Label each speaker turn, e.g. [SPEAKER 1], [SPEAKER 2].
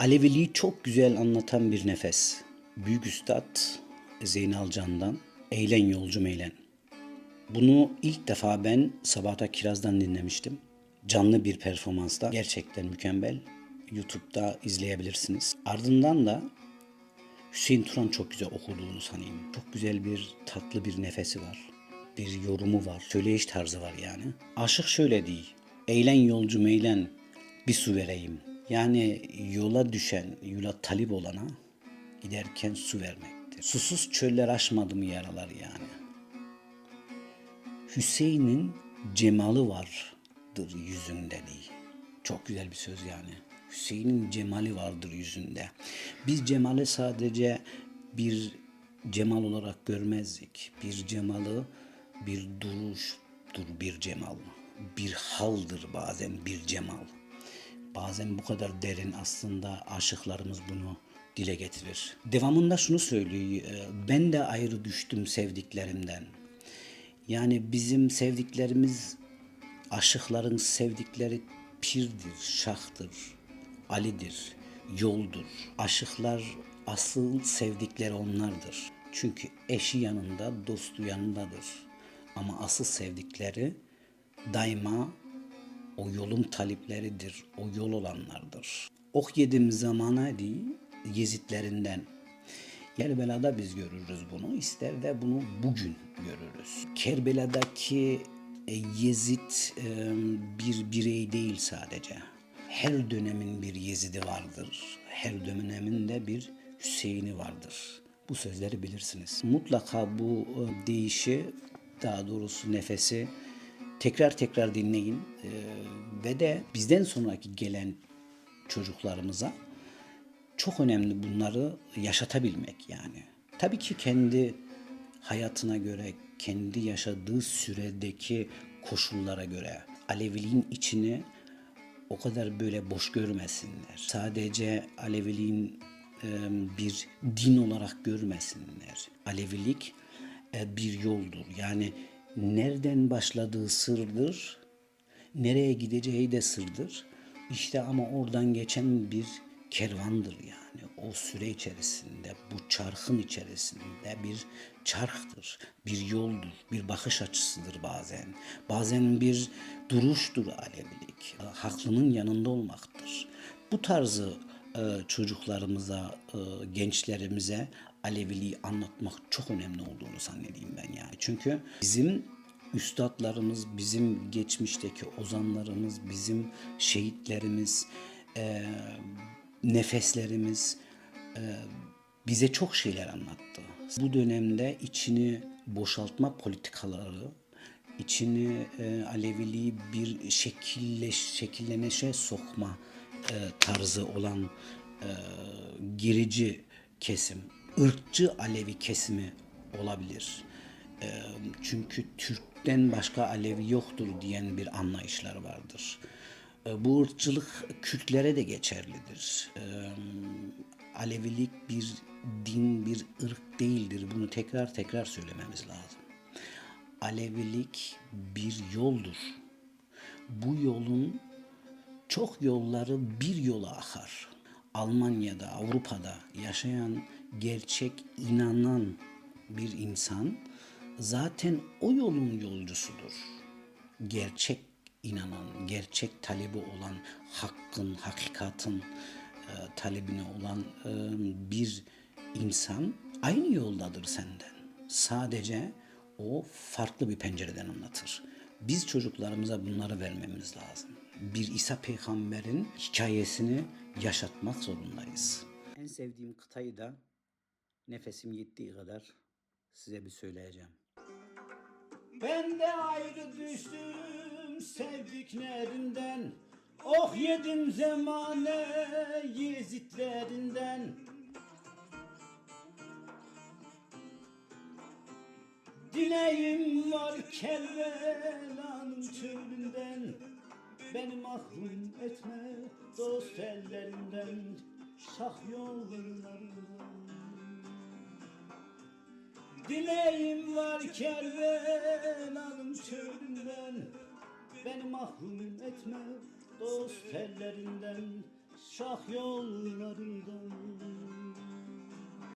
[SPEAKER 1] Aleviliği çok güzel anlatan bir nefes. Büyük Üstad Zeynal Can'dan Eğlen Yolcum Eğlen. Bunu ilk defa ben Sabahta Kiraz'dan dinlemiştim. Canlı bir performansta. Gerçekten mükemmel. YouTube'da izleyebilirsiniz. Ardından da Hüseyin Turan çok güzel okuduğunu sanayım. Çok güzel bir tatlı bir nefesi var. Bir yorumu var. Söyleyiş tarzı var yani. Aşık şöyle değil. Eğlen yolcum eğlen bir su vereyim. Yani yola düşen, yola talip olana giderken su vermektir. Susuz çöller aşmadım yaralar yani. Hüseyin'in cemali vardır yüzünde değil. Çok güzel bir söz yani. Hüseyin'in cemali vardır yüzünde. Biz cemali sadece bir cemal olarak görmezdik. Bir cemalı bir duruştur bir cemal. Bir haldır bazen bir cemal. Bazen bu kadar derin aslında aşıklarımız bunu dile getirir. Devamında şunu söylüyor. e, Ben de ayrı düştüm sevdiklerimden. Yani bizim sevdiklerimiz aşıkların sevdikleri pirdir, şahtır, Ali'dir, yoldur. Aşıklar asıl sevdikleri onlardır. Çünkü eşi yanında, dostu yanındadır. Ama asıl sevdikleri daima o yolun talipleridir, o yol olanlardır. Ok yedim zamana değil, Yezitlerinden. Kerbela'da biz görürüz bunu, ister de bunu bugün görürüz. Kerbela'daki e, Yezid e, bir birey değil sadece. Her dönemin bir Yezid'i vardır. Her dönemin de bir Hüseyin'i vardır. Bu sözleri bilirsiniz. Mutlaka bu e, deyişi, daha doğrusu nefesi tekrar tekrar dinleyin E, ve de bizden sonraki gelen çocuklarımıza çok önemli bunları yaşatabilmek yani. Tabii ki kendi hayatına göre, kendi yaşadığı süredeki koşullara göre Aleviliğin içini o kadar böyle boş görmesinler. Sadece Aleviliğin e, bir din olarak görmesinler. Alevilik e, bir yoldur. Yani nereden başladığı sırdır, nereye gideceği de sırdır. İşte ama oradan geçen bir kervandır yani. O süre içerisinde, bu çarkın içerisinde bir çarktır, bir yoldur, bir bakış açısıdır bazen. Bazen bir duruştur Alevilik. Haklının yanında olmaktır. Bu tarzı e, çocuklarımıza, e, gençlerimize Aleviliği anlatmak çok önemli olduğunu zannedeyim ben. Çünkü bizim üstadlarımız, bizim geçmişteki ozanlarımız, bizim şehitlerimiz, e, nefeslerimiz e, bize çok şeyler anlattı. Bu dönemde içini boşaltma politikaları, içini e, Aleviliği bir şekille şekilleneşe sokma e, tarzı olan e, girici kesim, ırkçı Alevi kesimi olabilir. Çünkü Türk'ten başka Alevi yoktur diyen bir anlayışlar vardır. Bu ırkçılık Kürtlere de geçerlidir. Alevilik bir din, bir ırk değildir. Bunu tekrar tekrar söylememiz lazım. Alevilik bir yoldur. Bu yolun çok yolları bir yola akar. Almanya'da, Avrupa'da yaşayan gerçek inanan bir insan zaten o yolun yolcusudur. Gerçek inanan, gerçek talebi olan hakkın, hakikatin e, talebine olan e, bir insan aynı yoldadır senden. Sadece o farklı bir pencereden anlatır. Biz çocuklarımıza bunları vermemiz lazım. Bir İsa peygamberin hikayesini yaşatmak zorundayız. En sevdiğim kıtayı da nefesim yettiği kadar size bir söyleyeceğim. Ben de ayrı düştüm sevdiklerinden. Oh yedim zemane yezitlerinden. Dileğim var Kerbela'nın çölünden. Beni mahrum etme dost ellerinden. Şah yollarından Dileğim var Kerbela'nın çölünden Beni mahrum etme dost ellerinden Şah yollarında